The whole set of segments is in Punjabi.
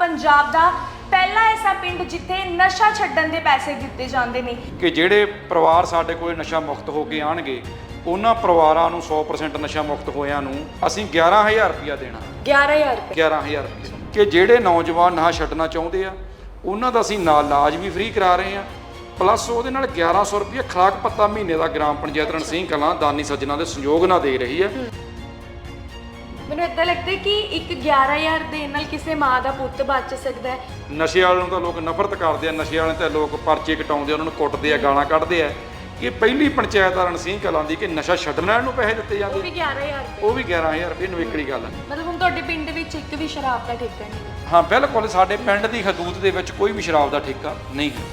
ਪੰਜਾਬ ਦਾ ਪਹਿਲਾ ਐਸਾ ਪਿੰਡ ਜਿੱਥੇ ਨਸ਼ਾ ਛੱਡਣ ਦੇ ਪੈਸੇ ਦਿੱਤੇ ਜਾਂਦੇ ਨੇ। ਕਿ ਜਿਹੜੇ ਪਰਿਵਾਰ ਸਾਡੇ ਕੋਲ ਨਸ਼ਾ ਮੁਕਤ ਹੋ ਕੇ ਆਣਗੇ ਉਹਨਾਂ ਪਰਿਵਾਰਾਂ ਨੂੰ 100% ਨਸ਼ਾ ਮੁਕਤ ਹੋਇਆਂ ਨੂੰ ਅਸੀਂ 11000 ਰੁਪਇਆ ਦੇਣਾ। 11000 ਰੁਪਏ 11000 ਰੁਪਏ ਕਿ ਜਿਹੜੇ ਨੌਜਵਾਨ ਨਸ਼ਾ ਛੱਡਣਾ ਚਾਹੁੰਦੇ ਆ ਉਹਨਾਂ ਦਾ ਅਸੀਂ ਨਾਲ ਇਲਾਜ ਵੀ ਫ੍ਰੀ ਕਰਾ ਰਹੇ ਆ ਪਲੱਸ ਉਹਦੇ ਨਾਲ 1100 ਰੁਪਏ ਖਰਾਕ ਪੱਤਾ ਮਹੀਨੇ ਦਾ ਗ੍ਰਾਮ ਪੰਚਾਇਤ ਰਣ ਸਿੰਘ ਕਲਾਂ ਦਾਨੀ ਸੱਜਣਾ ਦੇ ਸੰਯੋਗ ਨਾਲ ਦੇ ਰਹੀ ਹੈ ਮੈਨੂੰ ਇਦਾਂ ਲੱਗਦਾ ਹੈ ਕਿ ਇੱਕ 11000 ਦੇਣ ਨਾਲ ਕਿਸੇ ਮਾਂ ਦਾ ਪੁੱਤ ਬਚ ਸਕਦਾ ਹੈ। ਨਸ਼ੇ ਵਾਲਿਆਂ ਨੂੰ ਤਾਂ ਲੋਕ ਨਫ਼ਰਤ ਕਰਦੇ ਆ ਨਸ਼ੇ ਵਾਲਿਆਂ ਤੇ ਲੋਕ ਪਰਚੇ ਕਟਾਉਂਦੇ ਆ ਉਹਨਾਂ ਨੂੰ ਕੁੱਟਦੇ ਆ ਗਾਲਾਂ ਕੱਢਦੇ ਆ। ਇਹ ਪਹਿਲੀ ਪੰਚਾਇਤ ਆ ਰਣ ਸਿੰਘ ਕਲਾਂ ਦੀ ਕਿ ਨਸ਼ਾ ਛੱਡਣ ਵਾਲਿਆਂ ਨੂੰ ਪੈਸੇ ਦਿੱਤੇ ਉਹ ਜਾਂਦੇ ਵੀ 11000 ਰੁਪਏ ਉਹ ਵੀ 11000 ਰੁਪਏ ਨਵੇਕੜੀ ਗੱਲ ਹੈ ਮਤਲਬ ਹੁਣ ਤੁਹਾਡੇ ਪਿੰਡ ਵਿੱਚ ਇੱਕ ਵੀ ਸ਼ਰਾਬ ਦਾ ਠੇਕਾ ਨਹੀਂ ਹੈ। ਹਾਂ ਬਿਲਕੁਲ ਸਾਡੇ ਪਿੰਡ ਦੀ ਹਦੂਦ ਦੇ ਵਿੱਚ ਕੋਈ ਵੀ ਸ਼ਰਾਬ ਦਾ ਠੇਕਾ ਨਹੀਂ ਹੈ।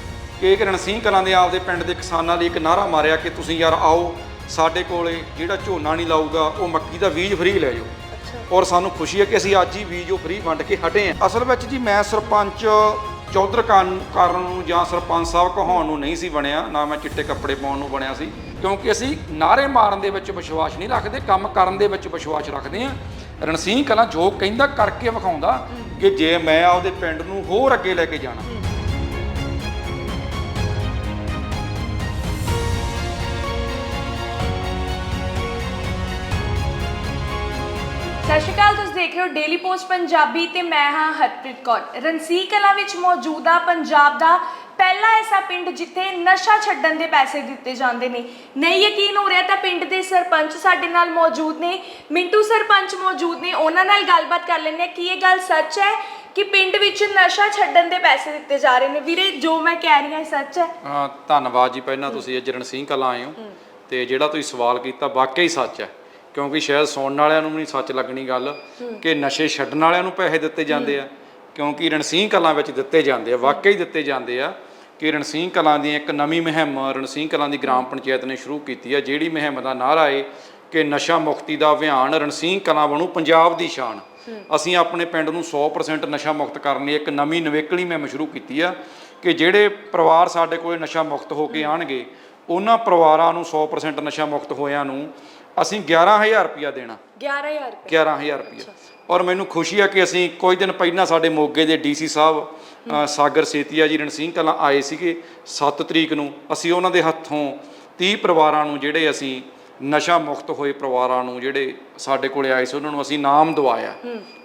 ਕਿ ਇੱਕ ਰਣਸੀਂਹ ਕਲਾਂ ਦੇ ਆਪਦੇ ਪਿੰਡ ਦੇ ਕਿਸਾਨਾਂ ਲਈ ਇੱਕ ਨਾਰਾ ਮਾਰਿਆ ਕਿ ਤੁਸੀਂ ਯਾਰ ਆਓ ਸਾਡੇ ਕੋਲੇ ਜਿਹੜਾ ਝੋਨਾ ਨਹੀਂ ਲਾਊਗਾ ਉਹ ਮੱਕੀ ਦਾ ਬੀਜ ਫ੍ਰੀ ਲੈ ਜਾਓ। ਔਰ ਸਾਨੂੰ ਖੁਸ਼ੀ ਹੈ ਕਿ ਅਸੀਂ ਅੱਜ ਹੀ ਬੀਜ ਉਹ ਫ੍ਰੀ ਵੰਡ ਕੇ ਹਟੇ ਹਾਂ। ਅਸਲ ਵਿੱਚ ਜੀ ਮੈਂ ਸਰਪੰਚ ਚੌਧਰ ਕਾਨ- ਕਰਨ ਨੂੰ ਜਾਂ ਸਰਪੰਚ ਸਾਹਿਬ ਕਹਾਉਣ ਨੂੰ ਨਹੀਂ ਸੀ ਬਣਿਆ, ਨਾ ਮੈਂ ਚਿੱਟੇ ਕੱਪੜੇ ਪਾਉਣ ਨੂੰ ਬਣਿਆ ਸੀ। ਕਿਉਂਕਿ ਅਸੀਂ ਨਾਰੇ ਮਾਰਨ ਦੇ ਵਿੱਚ ਵਿਸ਼ਵਾਸ ਨਹੀਂ ਰੱਖਦੇ, ਕੰਮ ਕਰਨ ਦੇ ਵਿੱਚ ਵਿਸ਼ਵਾਸ ਰੱਖਦੇ ਹਾਂ। ਰਣਸੀਂਹ ਕਲਾ ਜੋ ਕਹਿੰਦਾ ਕਰਕੇ ਵਿਖਾਉਂਦਾ ਕਿ ਜੇ ਮੈਂ ਆਪਦੇ ਪਿੰਡ ਨੂੰ ਹੋਰ ਅੱਗੇ ਲੈ ਕੇ ਜਾਣਾ ਸਤਿ ਸ਼੍ਰੀ ਅਕਾਲ ਤੁਸੀਂ ਦੇਖ ਰਹੇ ਹੋ ਡੇਲੀ ਪੋਸਟ ਪੰਜਾਬੀ ਤੇ ਮੈਂ ਹਾਂ ਹਰਪ੍ਰੀਤ ਕੌਰ। ਰਣਸੀ ਕਲਾ ਵਿੱਚ ਮੌਜੂਦਾ ਪੰਜਾਬ ਦਾ ਪਹਿਲਾ ਐਸਾ ਪਿੰਡ ਜਿੱਥੇ ਨਸ਼ਾ ਛੱਡਣ ਦੇ ਪੈਸੇ ਦਿੱਤੇ ਜਾਂਦੇ ਨੇ। ਨਹੀਂ ਯਕੀਨ ਹੋ ਰਿਹਾ ਤਾਂ ਪਿੰਡ ਦੇ ਸਰਪੰਚ ਸਾਡੇ ਨਾਲ ਮੌਜੂਦ ਨੇ। ਮਿੰਟੂ ਸਰਪੰਚ ਮੌਜੂਦ ਨੇ ਉਹਨਾਂ ਨਾਲ ਗੱਲਬਾਤ ਕਰ ਲੈਂਦੇ ਹਾਂ ਕੀ ਇਹ ਗੱਲ ਸੱਚ ਹੈ ਕਿ ਪਿੰਡ ਵਿੱਚ ਨਸ਼ਾ ਛੱਡਣ ਦੇ ਪੈਸੇ ਦਿੱਤੇ ਜਾ ਰਹੇ ਨੇ। ਵੀਰੇ ਜੋ ਮੈਂ ਕਹਿ ਰਹੀ ਹਾਂ ਇਹ ਸੱਚ ਹੈ? ਅਹ ਧੰਨਵਾਦ ਜੀ ਪਹਿਲਾਂ ਤੁਸੀਂ ਅੱਜ ਰਣਸੀਂਹ ਕਲਾਂ ਆਏ ਹੋ। ਤੇ ਜਿਹੜਾ ਤੁਸੀਂ ਸਵਾਲ ਕੀਤਾ ਵਾਕਈ ਸੱਚ ਹੈ। ਕਿਉਂਕਿ ਸ਼ਾਇਦ ਸੁਣਨ ਵਾਲਿਆਂ ਨੂੰ ਵੀ ਨਹੀਂ ਸੱਚ ਲੱਗਣੀ ਗੱਲ ਕਿ ਨਸ਼ੇ ਛੱਡਣ ਵਾਲਿਆਂ ਨੂੰ ਪੈਸੇ ਦਿੱਤੇ ਜਾਂਦੇ ਆ। ਕਿਉਂਕਿ ਰਣਸੀਂਹ ਕਲਾਂ ਵਿੱਚ ਦਿੱਤੇ ਜਾਂਦੇ ਆ ਵਾਕਈ ਦਿੱਤੇ ਜਾਂਦੇ ਆ ਕਿ ਰਣਸੀਂਹ ਕਲਾਂ ਦੀ ਇੱਕ ਨਵੀਂ ਮੁਹਿੰਮ ਰਣਸੀਂਹ ਕਲਾਂ ਦੀ ਗ੍ਰਾਮ ਪੰਚਾਇਤ ਨੇ ਸ਼ੁਰੂ ਕੀਤੀ ਹੈ ਜਿਹੜੀ ਮੁਹਿੰਮ ਦਾ ਨਾਅਰਾ ਹੈ ਕਿ ਨਸ਼ਾ ਮੁਕਤੀ ਦਾ ਅਭਿਆਨ ਰਣਸੀਂਹ ਕਲਾਂ ਬਣੂ ਪੰਜਾਬ ਦੀ ਸ਼ਾਨ। ਅਸੀਂ ਆਪਣੇ ਪਿੰਡ ਨੂੰ 100% ਨਸ਼ਾ ਮੁਕਤ ਕਰਨ ਲਈ ਇੱਕ ਨਵੀਂ ਨਵੇਕਲੀ ਮੁਹਿੰਮ ਸ਼ੁਰੂ ਕੀਤੀ ਆ ਕਿ ਜਿਹੜੇ ਪਰਿਵਾਰ ਸਾਡੇ ਕੋਲ ਨਸ਼ਾ ਮੁਕਤ ਹੋ ਕੇ ਆਣਗੇ ਉਹਨਾਂ ਪਰਿਵਾਰਾਂ ਨੂੰ 100% ਨਸ਼ਾ ਮੁਕਤ ਹੋਇਆਂ ਨੂੰ ਅਸੀਂ 11000 ਰੁਪਇਆ ਦੇਣਾ। 11000 ਰੁਪਏ 11000 ਰੁਪਇਆ। ਔਰ ਮੈਨੂੰ ਖੁਸ਼ੀ ਹੈ ਕਿ ਅਸੀਂ ਕੁਝ ਦਿਨ ਪਹਿਲਾਂ ਸਾਡੇ ਮੋਗੇ ਦੇ ਡੀਸੀ ਸਾਹਿਬ ਸਾਗਰ ਸੇਤੀਆ ਜੀ ਰਣਸੀਂਹ ਕਲਾਂ ਆਏ ਸੀਗੇ 7 ਤਰੀਕ ਨੂੰ। ਅਸੀਂ ਉਹਨਾਂ ਦੇ ਹੱਥੋਂ 30 ਪਰਿਵਾਰਾਂ ਨੂੰ ਜਿਹੜੇ ਅਸੀਂ ਨਸ਼ਾ ਮੁਕਤ ਹੋਏ ਪਰਿਵਾਰਾਂ ਨੂੰ ਜਿਹੜੇ ਸਾਡੇ ਕੋਲੇ ਆਏ ਸੀ ਉਹਨਾਂ ਨੂੰ ਅਸੀਂ ਨਾਮ ਦਵਾਇਆ।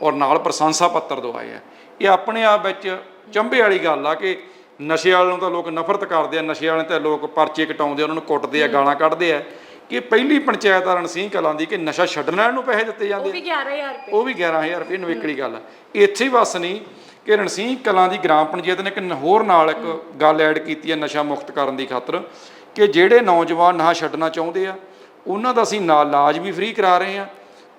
ਔਰ ਨਾਲ ਪ੍ਰਸ਼ੰਸਾ ਪੱਤਰ ਦਵਾਏ ਆ ਇਹ ਆਪਣੇ ਆਪ ਵਿੱਚ ਚੰਬੇ ਵਾਲੀ ਗੱਲ ਆ ਕਿ ਨਸ਼ੇ ਵਾਲਿਆਂ ਨੂੰ ਤਾਂ ਲੋਕ ਨਫ਼ਰਤ ਕਰਦੇ ਆ ਨਸ਼ੇ ਵਾਲਿਆਂ ਤੇ ਲੋਕ ਪਰਚੇ ਕਟਾਉਂਦੇ ਆ ਉਹਨਾਂ ਨੂੰ ਕੁੱਟਦੇ ਆ ਗਾਲਾਂ ਕੱਢਦੇ ਆ। ਕਿ ਪਹਿਲੀ ਪੰਚਾਇਤ ਆ ਰਣਸੀਂਹ ਕਲਾਂ ਦੀ ਕਿ ਨਸ਼ਾ ਛੱਡਣ ਨੂੰ ਪੈਸੇ ਦਿੱਤੇ ਜਾਂਦੇ ਉਹ ਵੀ 11000 ਰੁਪਏ। ਉਹ ਵੀ 11000 ਰੁਪਏ ਨਵੇਕੜੀ ਗੱਲ ਆ। ਇੱਥੇ ਹੀ ਬਸ ਨਹੀਂ ਕਿ ਰਣਸੀਂਹ ਕਲਾਂ ਦੀ ਗ੍ਰਾਮ ਪੰਚਾਇਤ ਨੇ ਇੱਕ ਹੋਰ ਨਾਲ ਇੱਕ ਗੱਲ ਐਡ ਕੀਤੀ ਹੈ ਨਸ਼ਾ ਮੁਕਤ ਕਰਨ ਦੀ ਖਾਤਰ ਕਿ ਜਿਹੜੇ ਨੌਜਵਾਨ ਨਸ਼ਾ ਛੱਡਣਾ ਚਾਹੁੰਦੇ ਆ ਉਹਨਾਂ ਦਾ ਅਸੀਂ ਨਾਲ ਇਲਾਜ ਵੀ ਫ੍ਰੀ ਕਰਾ ਰਹੇ ਆ।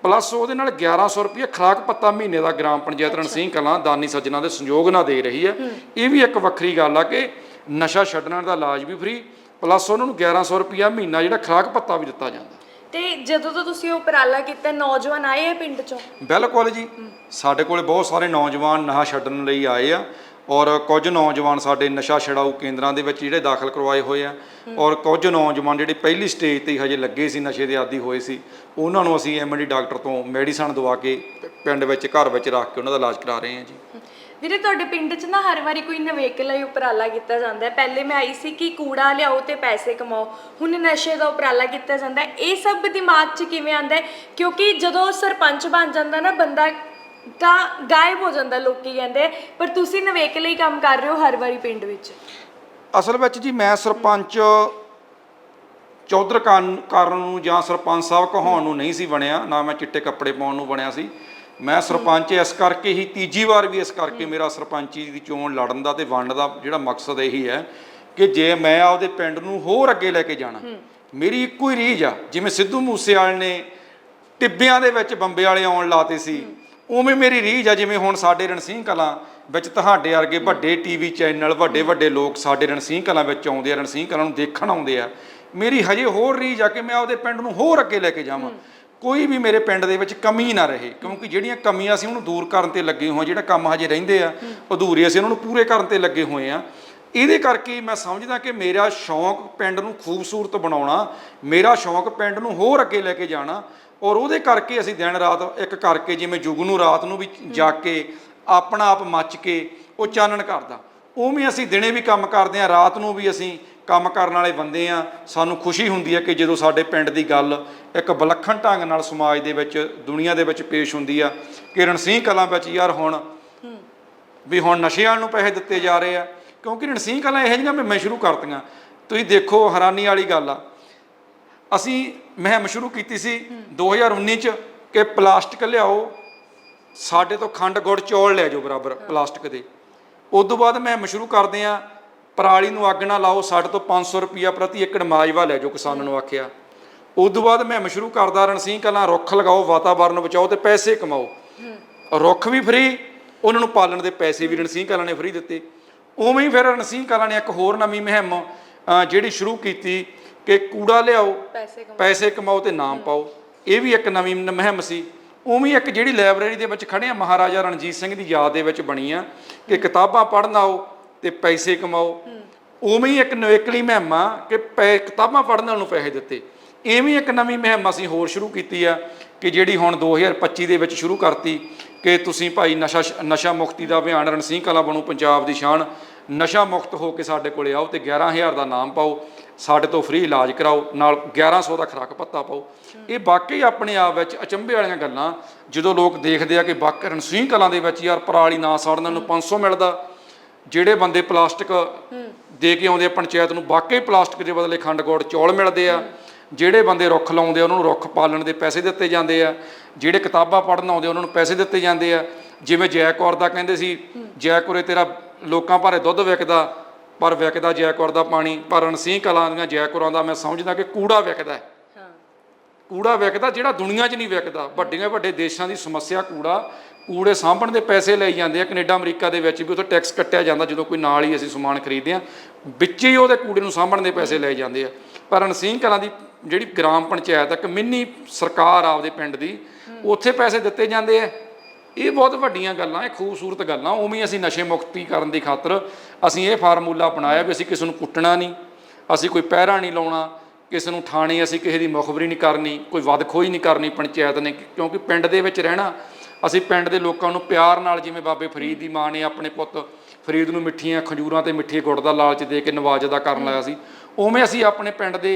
ਪਲੱਸ ਉਹਦੇ ਨਾਲ 1100 ਰੁਪਏ ਖਰਾਕ ਪੱਤਾ ਮਹੀਨੇ ਦਾ ਗ੍ਰਾਮ ਪੰਚਾਇਤ ਰਣਸੀਂਹ ਕਲਾਂ ਦਾਨੀ ਸੱਜਣਾ ਦੇ ਸੰਯੋਗ ਨਾਲ ਦੇ ਰਹੀ ਹੈ। ਇਹ ਵੀ ਇੱਕ ਵੱਖਰੀ ਗੱਲ ਆ ਕਿ ਨਸ਼ਾ ਛੱਡਣ ਦਾ ਇਲਾਜ ਵੀ ਫ੍ਰੀ ਪਲੱਸ ਉਹਨਾਂ ਨੂੰ 1100 ਰੁਪਿਆ ਮਹੀਨਾ ਜਿਹੜਾ ਖਰਾਕ ਪੱਤਾ ਵੀ ਦਿੱਤਾ ਜਾਂਦਾ। ਤੇ ਜਦੋਂ ਤੋਂ ਤੁਸੀਂ ਉਹ ਉਪਰਾਲਾ ਕੀਤਾ ਨੌਜਵਾਨ ਆਏ ਆ ਪਿੰਡ ਚੋਂ? ਬਿਲਕੁਲ ਜੀ। ਸਾਡੇ ਕੋਲੇ ਬਹੁਤ ਸਾਰੇ ਨੌਜਵਾਨ ਨਸ਼ਾ ਛੱਡਣ ਲਈ ਆਏ ਆ ਔਰ ਕੁਝ ਨੌਜਵਾਨ ਸਾਡੇ ਨਸ਼ਾ ਛਡਾਊ ਕੇਂਦਰਾਂ ਦੇ ਵਿੱਚ ਜਿਹੜੇ ਦਾਖਲ ਕਰਵਾਏ ਹੋਏ ਆ ਔਰ ਕੁਝ ਨੌਜਵਾਨ ਜਿਹੜੇ ਪਹਿਲੀ ਸਟੇਜ ਤੇ ਹੀ ਹਜੇ ਲੱਗੇ ਸੀ ਨਸ਼ੇ ਦੇ ਆਦੀ ਹੋਏ ਸੀ ਉਹਨਾਂ ਨੂੰ ਅਸੀਂ ਐਮਡੀ ਡਾਕਟਰ ਤੋਂ ਮੈਡੀਸਨ ਦਵਾ ਕੇ ਪਿੰਡ ਵਿੱਚ ਘਰ ਵਿੱਚ ਰੱਖ ਕੇ ਉਹਨਾਂ ਦਾ ਇਲਾਜ ਕਰਾ ਰਹੇ ਹਾਂ ਜੀ। ਵੀਰੇ, ਤੁਹਾਡੇ ਪਿੰਡ 'ਚ ਨਾ ਹਰ ਵਾਰੀ ਕੋਈ ਨਵੇਕਲਾ ਹੀ ਉਪਰਾਲਾ ਕੀਤਾ ਜਾਂਦਾ ਹੈ। ਪਹਿਲੇ ਮੈਂ ਆਈ ਸੀ ਕਿ ਕੂੜਾ ਲਿਆਓ ਤੇ ਪੈਸੇ ਕਮਾਓ, ਹੁਣ ਨਸ਼ੇ ਦਾ ਉਪਰਾਲਾ ਕੀਤਾ ਜਾਂਦਾ ਹੈ। ਇਹ ਸਭ ਦਿਮਾਗ 'ਚ ਕਿਵੇਂ ਆਉਂਦਾ ਹੈ? ਕਿਉਂਕਿ ਜਦੋਂ ਸਰਪੰਚ ਬਣ ਜਾਂਦਾ ਨਾ, ਬੰਦਾ ਤਾਂ ਗਾਇਬ ਹੋ ਜਾਂਦਾ, ਲੋਕੀ ਕਹਿੰਦੇ ਪਰ ਤੁਸੀਂ ਨਵੇਕਲੇ ਲਈ ਕੰਮ ਕਰ ਰਹੇ ਹੋ ਹਰ ਵਾਰੀ ਪਿੰਡ ਵਿੱਚ। ਅਸਲ ਵਿੱਚ ਜੀ, ਮੈਂ ਸਰਪੰਚ ਚੌਧਰ ਕਾਨ- ਕਰਨ ਨੂੰ ਜਾਂ ਸਰਪੰਚ ਸਾਹਿਬ ਕਹਾਉਣ ਨੂੰ ਨਹੀਂ ਸੀ ਬਣਿਆ, ਨਾ ਮੈਂ ਚਿੱਟੇ ਕੱਪੜੇ ਪਾਉਣ ਨੂੰ ਬਣਿਆ ਸੀ। ਮੈਂ ਸਰਪੰਚ ਇਸ ਕਰਕੇ ਹੀ ਤੀਜੀ ਵਾਰ ਵੀ ਇਸ ਕਰਕੇ ਮੇਰਾ ਸਰਪੰਚੀ ਦੀ ਚੋਣ ਲੜਨ ਦਾ ਤੇ ਵੰਡ ਦਾ ਜਿਹੜਾ ਮਕਸਦ ਇਹੀ ਹੈ ਕਿ ਜੇ ਮੈਂ ਆਪਦੇ ਪਿੰਡ ਨੂੰ ਹੋਰ ਅੱਗੇ ਲੈ ਕੇ ਜਾਣਾ, ਮੇਰੀ ਇੱਕੋ ਹੀ ਰੀਝ ਆ, ਜਿਵੇਂ ਸਿੱਧੂ ਮੂਸੇਵਾਲੇ ਨੇ ਟਿੱਬਿਆਂ ਦੇ ਵਿੱਚ ਬੰਬੇ ਵਾਲੇ ਆਉਣ ਲਾਤੇ ਸੀ, ਉਵੇਂ ਮੇਰੀ ਰੀਝ ਆ, ਜਿਵੇਂ ਹੁਣ ਸਾਡੇ ਰਣਸੀਂਹ ਕਲਾਂ ਵਿੱਚ ਤੁਹਾਡੇ ਵਰਗੇ ਵੱਡੇ ਟੀਵੀ ਚੈਨਲ ਵੱਡੇ ਵੱਡੇ ਲੋਕ ਸਾਡੇ ਰਣਸੀਂਹ ਕਲਾਂ ਵਿੱਚ ਆਉਂਦੇ ਆ, ਰਣਸੀਂਹ ਕਲਾਂ ਨੂੰ ਦੇਖਣ ਆਉਂਦੇ ਆ, ਮੇਰੀ ਹਜੇ ਹੋਰ ਰੀਝ ਆ ਕਿ ਮੈਂ ਆਪਦੇ ਪਿੰਡ ਨੂੰ ਹੋਰ ਅੱਗੇ ਲੈ ਕੇ ਜਾਵਾਂ। ਕੋਈ ਵੀ ਮੇਰੇ ਪਿੰਡ ਦੇ ਵਿੱਚ ਕਮੀ ਨਾ ਰਹੇ, ਕਿਉਂਕਿ ਜਿਹੜੀਆਂ ਕਮੀਆਂ ਸੀ ਉਹਨੂੰ ਦੂਰ ਕਰਨ ਤੇ ਲੱਗੇ ਹੋਏ ਜਿਹੜਾ ਕੰਮ ਹਜੇ ਰਹਿੰਦੇ ਆ, ਅਧੂਰੇ ਅਸੀਂ ਉਹਨਾਂ ਨੂੰ ਪੂਰੇ ਕਰਨ ਤੇ ਲੱਗੇ ਹੋਏ ਆ ਇਹਦੇ ਕਰਕੇ ਮੈਂ ਸਮਝਦਾ ਕਿ ਮੇਰਾ ਸ਼ੌਂਕ ਪਿੰਡ ਨੂੰ ਖੂਬਸੂਰਤ ਬਣਾਉਣਾ, ਮੇਰਾ ਸ਼ੌਂਕ ਪਿੰਡ ਨੂੰ ਹੋਰ ਅੱਗੇ ਲੈ ਕੇ ਜਾਣਾ ਔਰ ਉਹਦੇ ਕਰਕੇ ਅਸੀਂ ਦਿਨ ਰਾਤ ਇੱਕ ਕਰਕੇ ਜਿਵੇਂ ਜੁਗ ਨੂੰ ਰਾਤ ਨੂੰ ਵੀ ਜਾ ਕੇ ਆਪਣਾ ਆਪ ਮੱਚ ਕੇ ਉਹ ਚਾਨਣ ਕਰਦਾ। ਉਵੇਂ ਅਸੀਂ ਦਿਨੇ ਵੀ ਕੰਮ ਕਰਦੇ ਆ ਰਾਤ ਨੂੰ ਵੀ ਅਸੀਂ ਕੰਮ ਕਰਨ ਵਾਲੇ ਬੰਦੇ ਆ ਸਾਨੂੰ ਖੁਸ਼ੀ ਹੁੰਦੀ ਹੈ ਕਿ ਜਦੋਂ ਸਾਡੇ ਪਿੰਡ ਦੀ ਗੱਲ ਇੱਕ ਵਿਲੱਖਣ ਢੰਗ ਨਾਲ ਸਮਾਜ ਦੇ ਵਿੱਚ ਦੁਨੀਆ ਦੇ ਵਿੱਚ ਪੇਸ਼ ਹੁੰਦੀ ਆ ਕਿਰਨ ਸਿੰਘ ਕਲਾਂ ਵਿੱਚ ਯਾਰ ਹੁਣ ਵੀ ਹੁਣ ਨਸ਼ਿਆਂ ਨੂੰ ਪੈਸੇ ਦਿੱਤੇ ਜਾ ਰਹੇ ਆ ਕਿਉਂਕਿ ਰਣਸੀਂਹ ਕਲਾਂ ਇਹੋ ਜਿਹੀਆਂ ਮੈਂ ਸ਼ੁਰੂ ਕਰਤੀਆਂ। ਤੁਸੀਂ ਦੇਖੋ ਹੈਰਾਨੀ ਵਾਲੀ ਗੱਲ ਆ। ਅਸੀਂ ਮੁਹਿੰਮ ਸ਼ੁਰੂ ਕੀਤੀ ਸੀ 2019 ਚ ਕਿ ਪਲਾਸਟਿਕ ਲਿਆਓ ਸਾਡੇ ਤੋਂ ਖੰਡ ਗੁੜ ਚੌਲ ਲੈ ਜਾਓ ਬਰਾਬਰ ਪਲਾਸਟਿਕ ਦੇ। ਉਸ ਤੋਂ ਬਾਅਦ ਮੁਹਿੰਮ ਸ਼ੁਰੂ ਕਰਦੇ ਆ ਪਰਾਲੀ ਨੂੰ ਅੱਗ ਨਾ ਲਾਓ ਸਾਡੇ ਤੋਂ 500 ਰੁਪਿਆ ਪ੍ਰਤੀ ਏਕੜ ਮਾਜਵਾ ਲੈ ਜਾਓ ਕਿਸਾਨਾਂ ਨੂੰ ਆਖਿਆ। ਉਸ ਤੋਂ ਬਾਅਦ ਮੁਹਿੰਮ ਸ਼ੁਰੂ ਕਰਦਾ ਰਣਸੀਂਹ ਕਲਾਂ ਰੁੱਖ ਲਗਾਓ ਵਾਤਾਵਰਨ ਬਚਾਓ ਤੇ ਪੈਸੇ ਕਮਾਓ। ਰੁੱਖ ਵੀ ਫ੍ਰੀ ਉਹਨਾਂ ਨੂੰ ਪਾਲਣ ਦੇ ਪੈਸੇ ਵੀ ਰਣਸੀਂਹ ਕਲਾਂ ਨੇ ਫ੍ਰੀ ਦਿੱਤੇ। ਉਵੇਂ ਹੀ ਫਿਰ ਰਣਸੀਂਹ ਕਲਾਂ ਨੇ ਇੱਕ ਹੋਰ ਨਵੀਂ ਮੁਹਿੰਮ ਜਿਹੜੀ ਸ਼ੁਰੂ ਕੀਤੀ ਕਿ ਕੂੜਾ ਲਿਆਓ ਪੈਸੇ ਕਮਾ ਪੈਸੇ ਕਮਾਓ ਤੇ ਨਾਮ ਪਾਓ। ਇਹ ਵੀ ਇੱਕ ਨਵੀਂ ਮੁਹਿੰਮ ਸੀ। ਉਵੇਂ ਇੱਕ ਜਿਹੜੀ ਲਾਇਬ੍ਰੇਰੀ ਦੇ ਵਿੱਚ ਖੜੇ ਆ ਮਹਾਰਾਜਾ ਰਣਜੀਤ ਸਿੰਘ ਦੀ ਯਾਦ ਦੇ ਵਿੱਚ ਬਣੀ ਆ ਕਿ ਕਿਤਾਬਾਂ ਪੜ੍ਹਨ ਆਓ ਤੇ ਪੈਸੇ ਕਮਾਓ। ਉਵੇਂ ਹੀ ਇੱਕ ਨਵੇਕਲੀ ਮੁਹਿੰਮ ਆ ਕਿ ਪੈ, ਕਿਤਾਬਾਂ ਪੜ੍ਹਨ ਵਾਲ ਨੂੰ ਪੈਸੇ ਦਿੱਤੇ। ਐਵੇਂ ਇੱਕ ਨਵੀਂ ਮੁਹਿੰਮ ਅਸੀਂ ਹੋਰ ਸ਼ੁਰੂ ਕੀਤੀ ਆ ਕਿ ਜਿਹੜੀ ਹੁਣ 2025 ਦੇ ਵਿੱਚ ਸ਼ੁਰੂ ਕਰਤੀ ਕਿ ਤੁਸੀਂ ਭਾਈ ਨਸ਼ਾ ਨਸ਼ਾ ਮੁਕਤੀ ਦਾ ਅਭਿਆਨ ਰਣਸੀਂਹ ਕਲਾ ਬਣੋ, ਪੰਜਾਬ ਦੀ ਸ਼ਾਨ। ਨਸ਼ਾ ਮੁਕਤ ਹੋ ਕੇ ਸਾਡੇ ਕੋਲੇ ਆਓ ਤੇ 11000 ਦਾ ਨਾਮ ਪਾਓ। ਸਾਡੇ ਤੋਂ ਫ੍ਰੀ ਇਲਾਜ ਕਰਾਓ, ਨਾਲ 1100 ਦਾ ਖੁਰਾਕ ਪੱਤਾ ਪਾਓ। ਇਹ ਵਾਕਈ ਆਪਣੇ ਆਪ ਵਿੱਚ ਅਚੰਭੇ ਵਾਲੀਆਂ ਗੱਲਾਂ। ਜਦੋਂ ਲੋਕ ਦੇਖਦੇ ਆ ਕਿ ਵਾਕਈ ਰਣਸੀਂਹ ਕਲਾਂ ਦੇ ਵਿੱਚ ਯਾਰ ਪਰਾਲੀ ਨਾ ਸਾੜਨ ਨੂੰ 500 ਮਿਲਦਾ ਜਿਹੜੇ ਬੰਦੇ ਪਲਾਸਟਿਕ ਦੇ ਕੇ ਆਉਂਦੇ ਆ ਪੰਚਾਇਤ ਨੂੰ ਵਾਕਈ ਪਲਾਸਟਿਕ ਦੇ ਬਦਲੇ ਖੰਡ ਗੋੜ ਚੌਲ ਮਿਲਦੇ ਆ। ਜਿਹੜੇ ਬੰਦੇ ਰੁੱਖ ਲਾਉਂਦੇ ਆ ਉਹਨਾਂ ਨੂੰ ਰੁੱਖ ਪਾਲਣ ਦੇ ਪੈਸੇ ਦਿੱਤੇ ਜਾਂਦੇ ਆ। ਜਿਹੜੇ ਕਿਤਾਬਾਂ ਪੜ੍ਹਨ ਆਉਂਦੇ ਉਹਨਾਂ ਨੂੰ ਪੈਸੇ ਦਿੱਤੇ ਜਾਂਦੇ ਆ। ਜਿਵੇਂ ਜੈਕੌਰ ਦਾ ਕਹਿੰਦੇ ਸੀ ਜੈਕੌਰੇ ਤੇਰਾ ਲੋਕਾਂ ਭਾਰੇ ਦੁੱਧ ਵਿਕਦਾ ਪਰ ਵਿਕਦਾ ਜੈਕੌਰ ਦਾ ਪਾਣੀ। ਪਰ ਰਣਸੀਂਹ ਕਲਾਂ ਦੀਆਂ ਜੈਕੌਰਾਂ ਦਾ ਮੈਂ ਸਮਝਦਾ ਕਿ ਕੂੜਾ ਵਿਕਦਾ ਹਾਂ। ਕੂੜਾ ਵਿਕਦਾ ਜਿਹੜਾ ਦੁਨੀਆ 'ਚ ਨਹੀਂ ਵਿਕਦਾ। ਵੱਡੀਆਂ ਵੱਡੇ ਦੇਸ਼ਾਂ ਦੀ ਸਮੱਸਿਆ ਕੂੜਾ। ਕੂੜੇ ਸਾਂਭਣ ਦੇ ਪੈਸੇ ਲਈ ਜਾਂਦੇ ਆ ਕੈਨੇਡਾ ਅਮਰੀਕਾ ਦੇ ਵਿੱਚ ਵੀ ਉੱਥੇ ਟੈਕਸ ਕੱਟਿਆ ਜਾਂਦਾ ਜਦੋਂ ਕੋਈ ਨਾਲ ਹੀ ਅਸੀਂ ਸਮਾਨ ਖਰੀਦਦੇ ਆ ਵਿੱਚ ਹੀ ਉਹਦੇ ਕੂੜੇ ਨੂੰ ਸਾਂਭਣ ਦੇ ਪੈਸੇ ਲਏ ਜਾਂਦੇ ਆ। ਪਰ ਰਣਸੀਂਹ ਕਲਾਂ ਦੀ ਜਿਹੜੀ ਗ੍ਰਾਮ ਪੰਚਾਇਤ ਆ, ਇੱਕ ਮਿੰਨੀ ਸਰਕਾਰ ਆਪਦੇ ਪਿੰਡ ਦੀ ਉੱਥੇ ਪੈਸੇ ਦਿੱਤੇ ਜਾਂਦੇ ਆ। ਇਹ ਬਹੁਤ ਵੱਡੀਆਂ ਗੱਲਾਂ ਇਹ ਖੂਬਸੂਰਤ ਗੱਲਾਂ ਉਵੇਂ ਅਸੀਂ ਨਸ਼ੇ ਮੁਕਤੀ ਕਰਨ ਦੀ ਖਾਤਰ ਅਸੀਂ ਇਹ ਫਾਰਮੂਲਾ ਅਪਣਾਇਆ ਵੀ ਅਸੀਂ ਕਿਸੇ ਨੂੰ ਕੁੱਟਣਾ ਨਹੀਂ ਅਸੀਂ ਕੋਈ ਪਹਿਰਾ ਨਹੀਂ ਲਾਉਣਾ ਕਿਸੇ ਨੂੰ ਥਾਣੇ ਅਸੀਂ ਕਿਸੇ ਦੀ ਮੁਖਬਰੀ ਨਹੀਂ ਕਰਨੀ ਕੋਈ ਵਦਖੋਈ ਨਹੀਂ ਕਰਨੀ ਪੰਚਾਇਤ ਨੇ ਕਿਉਂਕਿ ਪਿੰਡ ਦੇ ਵਿੱਚ ਰਹਿਣਾ ਅਸੀਂ ਪਿੰਡ ਦੇ ਲੋਕਾਂ ਨੂੰ ਪਿਆਰ ਨਾਲ ਜਿਵੇਂ ਬਾਬੇ ਫਰੀਦ ਦੀ ਮਾਂ ਨੇ ਆਪਣੇ ਪੁੱਤ ਫਰੀਦ ਨੂੰ ਮਿੱਠੀਆਂ ਖੰਜੂਰਾਂ ਤੇ ਮਿੱਠੇ ਗੁੜ ਦਾ ਲਾਲਚ ਦੇ ਕੇ ਨਵਾਜ਼ਦਾ ਕਰਨ ਲਾਇਆ ਸੀ। ਉਵੇਂ ਅਸੀਂ ਆਪਣੇ ਪਿੰਡ ਦੇ